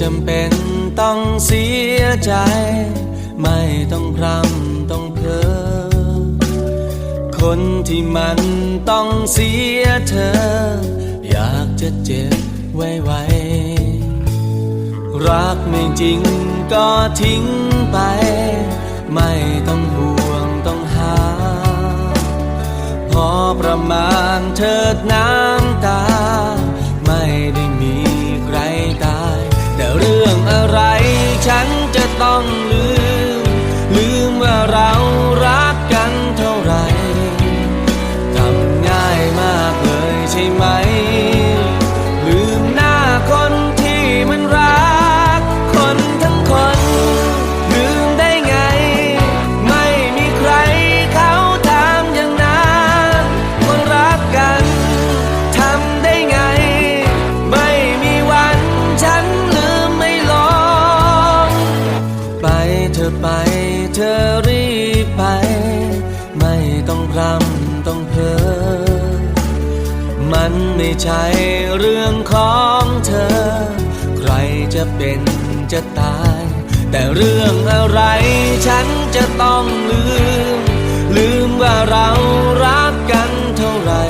จำเป็นต้องเสียใจ ไม่ต้องพรำต้องเพ้อคนที่มันต้องเสียเธอ อยากจะเจ็บไว้ไว้รักไม่จริงก็ทิ้งไป ไม่ต้องห่วงต้องหา พอประมาณเถิดน้ำตา ไร ฉันจะต้องลืม อไป เธอรีบไป ไม่ต้องพรำต้องเพ้อมันไม่ใช่เรื่องของเธอ ใครจะเป็นจะตาย แต่เรื่องอะไรฉันจะต้องลืม ลืมว่าเรารักกันเท่าไหร่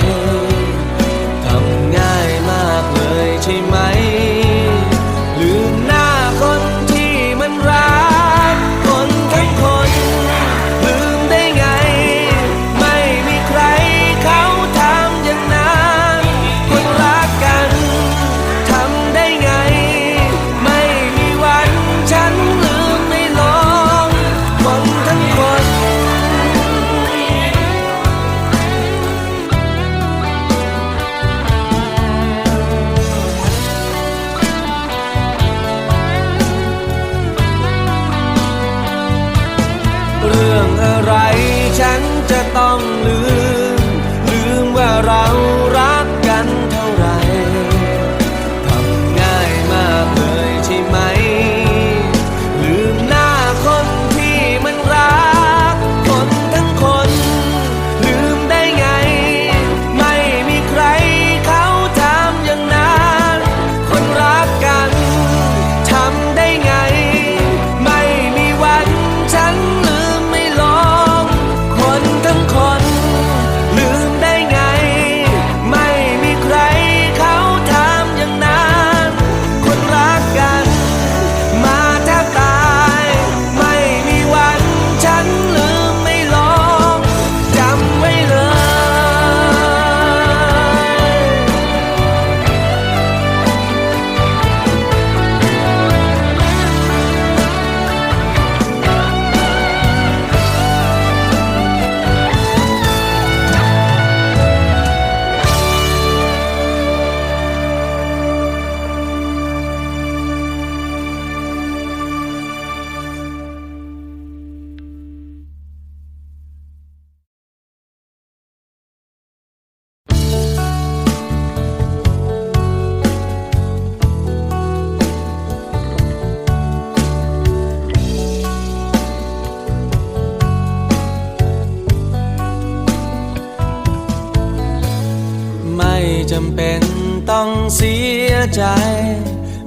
ำเป็นต้องเสียใจ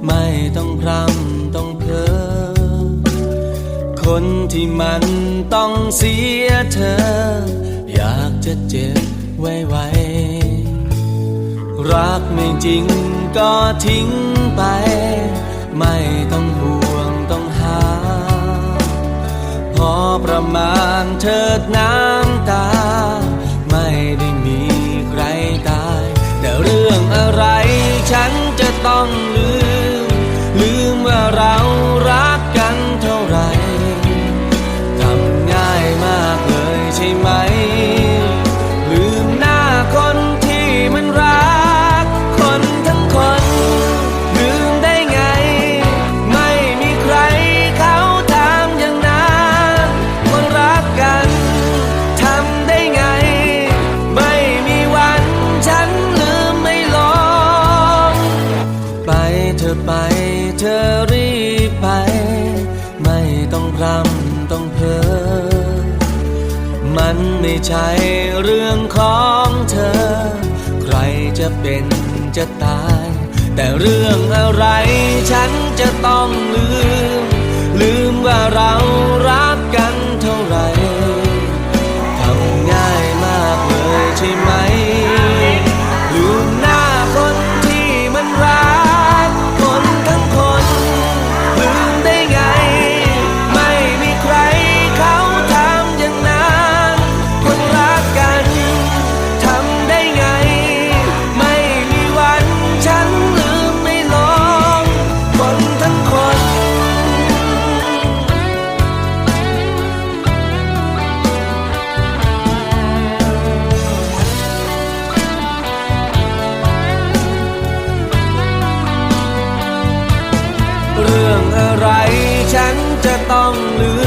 ไม่ต้องพรำต้องเพ้อคนที่มันต้องเสียเธอ อยากจะเจ็บไว้ไว้รักไม่จริงก็ทิ้งไป ไม่ต้องห่วงต้องหา พอประมาณเถิดน้ำ อไป เธอรีบไป ไม่ต้องพรำต้องเพ้อ มันไม่ใช่เรื่องของเธอ ใครจะเป็นจะตาย แต่เรื่องอะไรฉันจะต้องลืม ลืมว่าเรารักกัน จะต้องลืม